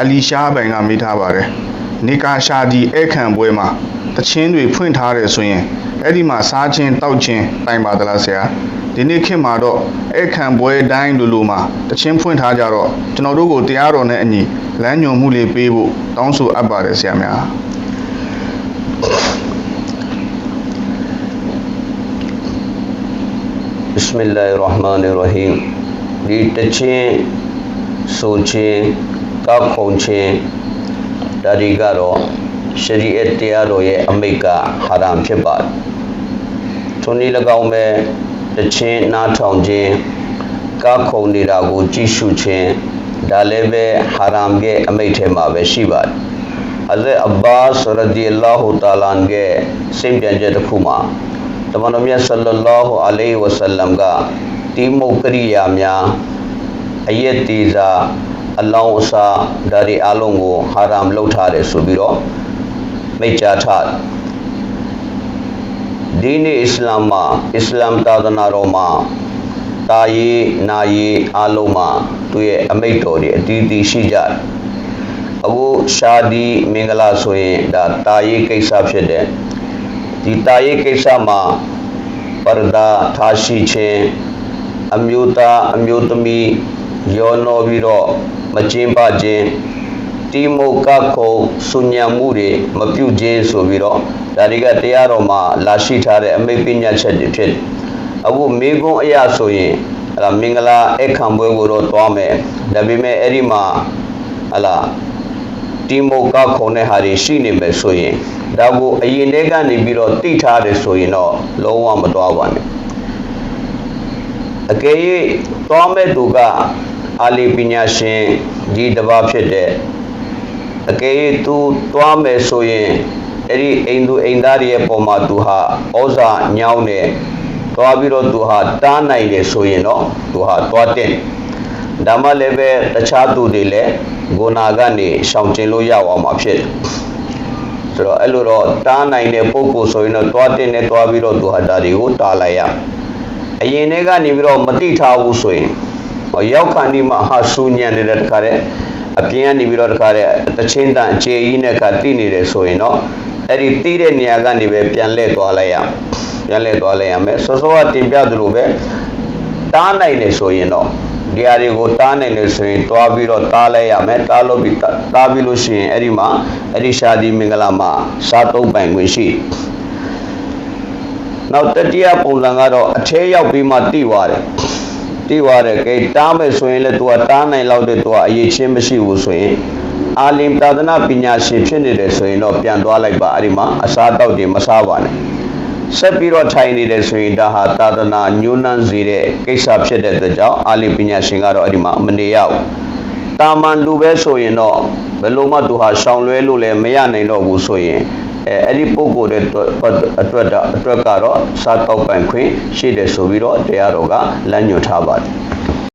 အလီရှားပိုင်ကမိထားပါတယ်နေကာရှာဒီဧခံပွဲမှာတချင်းတွေဖွင့်ထားတယ်ဆိုရင်အဲ့ဒီမှာစားချင်းတောက်ချင်းတိုင်ပါသလားဆရာဒီနေ့ခင်မှာတော့ဧခံပွဲတိုင်းလိုလိုမှာတချင်းဖွင့်ထားကြတော့ကျွန်တော်တို့ကိုတရားတော်နဲ့အညီလမ်းညွှန်မှုလေးပေးဖို့တောင်းဆိုအပ်ပါတယ်ဆရာများဘစ်မီလ္လာဟ်ရဟ်မာနရဟီမ်ဒီတချင်းဆိုချင်း ကောက်ခုံချင်းဒါဒီကတော့ရှရီအတ်တရားတော်ရဲ့အမိတ်ကဟာရမ်ဖြစ်ပါတယ်ထိုနည်း၎င်းပဲတချင်းနားထောင်ခြင်းကောက်ခုံနေတာကိုကြည့်ရှုခြင်းဒါလည်းပဲဟာရမ်ရဲ့အမိတ်ထဲမှာပဲရှိပါတယ်ဟဇရတ်အဘာ့စ်ရဒီအလာဟူတာလာန်ရဲ့စိတ်ပြန်ချက်တစ်ခုမှာတမန်တော်မြတ်ဆလ္လာလာဟူအလိုင်းဝါဆလမ်ကတိမုတ်ကရိယာများအယက်တီစာ အလောင်းအစာဒါဒီအလုံးကိုဟာရမ်လုပ်ထားတယ်ဆိုပြီးတော့မိတ်ကြားထားတယ်ဒီနေ့အစ္စလာမ်မှာအစ္စလာမ်သာသနာတော်မှာတာရေးနာရေးအလုံးမှာသူရဲ့အမိတ်တော်တွေအတီးတီးရှိကြတယ်အခုရှာဒီမင်္ဂလာဆိုရင်ဒါတာရေးကိစ္စဖြစ်တယ်ဒီတာရေးကိစ္စမှာပရဒါထားရှိခြင်းအမျိုးသားအမျိုးသမီးရောနှောပြီးတော့ မကျင်းပခြင်းတိမုတ်ကခုံဆုညံမှုတွေမပြုတ်ခြင်းဆိုပြီးတော့ဒါတွေကတရားတော်မှာလာရှိထားတဲ့အမိတ်ပညာချက်တွေဖြစ်တယ်အခုမေကွန်းအရာဆိုရင်အဲ့ဒါမင်္ဂလာအခမ်းပွဲကိုတော့တွားမယ်ဒါပေမဲ့အဲ့ဒီမှာဟလာတိမုတ်ကခုံတဲ့ဟာတွေရှိနေမယ်ဆိုရင်ဒါကိုအရင်တည်းကနေပြီးတော့တိထားတယ်ဆိုရင်တော့လုံးဝမတွားပါနဲ့အကယ်၍တွားမဲ့သူက အာလီပညာရှင်ဒီတစ်ပါးဖြစ်တဲ့အကယ်၍သူတွားမယ်ဆိုရင်အဲ့ဒီအိမ်သူအိမ်သားတွေရဲ့ပုံမှာသူဟာဩဇာညောင်းတယ်တွားပြီးတော့သူဟာတားနိုင်တယ်ဆိုရင်တော့သူဟာတွားတဲ့ဒါမှလည်းပဲတခြားသူတွေလည်းဂုဏကနေရှောင်ကျဉ်လို့ရအောင်မှာဖြစ်တယ်ဆိုတော့အဲ့လိုတော့တားနိုင်တဲ့ပုံကိုဆိုရင်တော့တွားတဲ့နဲ့တွားပြီးတော့သူဟာဒါတွေကိုတားလိုက်ရအရင်တည်းကနေပြီးတော့မတိထားဘူးဆိုရင်ဟော ရောက်ခါဒီမှာဟာဆူညံနေတဲ့တခါတဲ့အပြင်ကနေပြီးတော့တခါတဲ့တချင်းတန်အခြေကြီးနဲ့ကတိနေတယ်ဆိုရင်တော့အဲ့ဒီတိတဲ့နေရာကနေပဲပြန်လှည့်သွားလိုက်ရပြန်လှည့်သွားလိုက်ရမယ်စောစောကတင်ပြသလိုပဲတားနိုင်တယ်ဆိုရင်တော့ဒီအရာတွေကိုတားနိုင်တယ်ဆိုရင်တွားပြီးတော့တားလိုက်ရမယ်တားလို့ပြီးတားပြီးလို့ရှိရင်အဲ့ဒီမှာအဲ့ဒီရှာဒီမင်္ဂလာမှာစားသုံးပိုင်ခွင့်ရှိတယ်နောက်တတိယပုံစံကတော့အထဲရောက်ပြီးမှတိသွားတယ် တိသွားတယ်ကဲတားမယ်ဆိုရင်လည်း तू ကတားနိုင်လောက်တဲ့ तू ကအရေးချင်းမရှိဘူးဆိုရင်အာလင်သာသနာပညာရှင်ဖြစ်နေတယ်ဆိုရင်တော့ပြန်သွားလိုက်ပါအဲ့ဒီမှာအစားတောက်တွေမစားပါနဲ့ဆက်ပြီးတော့ထိုင်နေတယ်ဆိုရင်ဒါဟာသာသနာညှိုးနှံစေတဲ့ကိစ္စဖြစ်တဲ့အတွက်ကြောင့်အာလင်ပညာရှင်ကတော့အဲ့ဒီမှာမနေရဘူးတာမန်လူပဲဆိုရင်တော့ဘယ်လိုမှသူဟာရှောင်လွဲလို့လည်းမရနိုင်တော့ဘူးဆိုရင် အဲအဲ့ဒီပုံကိုယ်တဲ့အတွက်အတွက်တော့အတွက်ကတော့စားတောက်ပိုင်ခွင့်ရှိတယ်ဆိုပြီးတော့တရားတော်ကလမ်းညွှန်ထားပါတယ်